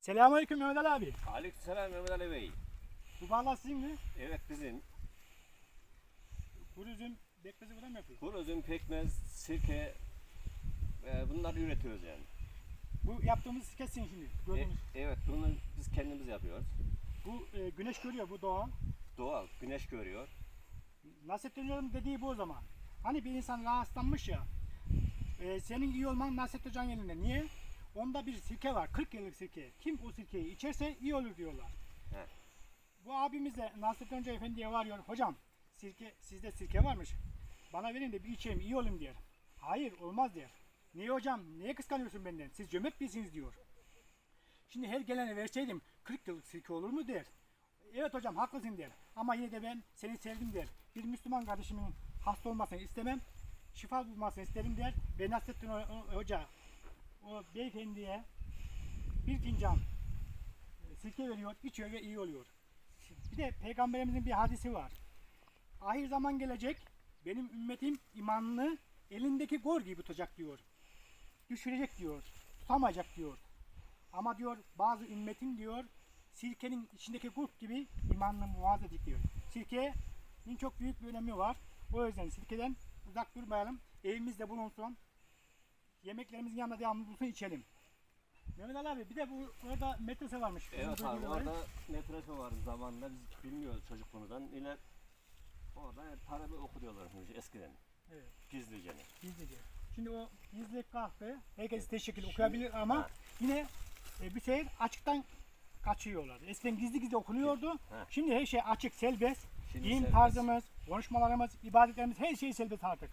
Selamünaleyküm Mehmet Ali abi. Aleykümselam Mehmet Ali Bey. Bu bağlar sizin mi? Evet bizim Kuru üzüm bekmezi burada mı yapıyor? kuru üzüm, pekmez, sirke e, bunları üretiyoruz yani. Bu yaptığımız kesin şimdi. E, Gördüğünüz. evet bunu biz kendimiz yapıyoruz. Bu e, güneş görüyor bu doğa. Doğal, güneş görüyor. Nasrettin Hoca'nın dediği bu o zaman. Hani bir insan rahatsızlanmış ya. e, senin iyi olman Nasrettin Hoca'nın elinde. Niye? Onda bir sirke var. 40 yıllık sirke. Kim o sirkeyi içerse iyi olur diyorlar. He. Bu abimiz de Nasrettin Hoca Efendi'ye varıyor. Hocam sirke sizde sirke varmış. Bana verin de bir içeyim iyi olayım diyor. Hayır olmaz diyor. Niye hocam? Niye kıskanıyorsun benden? Siz cömert birisiniz diyor. Şimdi her gelene verseydim 40 yıllık sirke olur mu der. Evet hocam haklısın der. Ama yine de ben seni sevdim der. Bir Müslüman kardeşimin hasta olmasını istemem. Şifa bulmasını isterim der. Ve Nasrettin Ho- Ho- Hoca o beyefendiye bir fincan e, sirke veriyor, içiyor ve iyi oluyor. Bir de peygamberimizin bir hadisi var. Ahir zaman gelecek, benim ümmetim imanını elindeki gor gibi tutacak diyor. Düşürecek diyor, tutamayacak diyor. Ama diyor bazı ümmetim diyor sirkenin içindeki kurt gibi imanını muhafaza edecek diyor. Sirkenin çok büyük bir önemi var. O yüzden sirkeden uzak durmayalım. Evimizde bulunsun. Yemeklerimizin yanında devamlı bulunsun içelim. Mehmet Ali abi bir de bu orada metrese varmış. Evet abi orada metrese var zamanında biz bilmiyoruz çocukluğumuzdan. Yine orada talebe okuyorlarmış eskiden. Evet. Gizlice. Gizlice. Şimdi o gizli kahve herkes teşekkür Şimdi- okuyabilir ama Ha. yine e, bir şey açıktan kaçıyorlar. Eskiden gizli gizli okunuyordu. Ha. Şimdi her şey açık, serbest. Şimdi Giyim serbest. tarzımız, konuşmalarımız, ibadetlerimiz her şey serbest artık.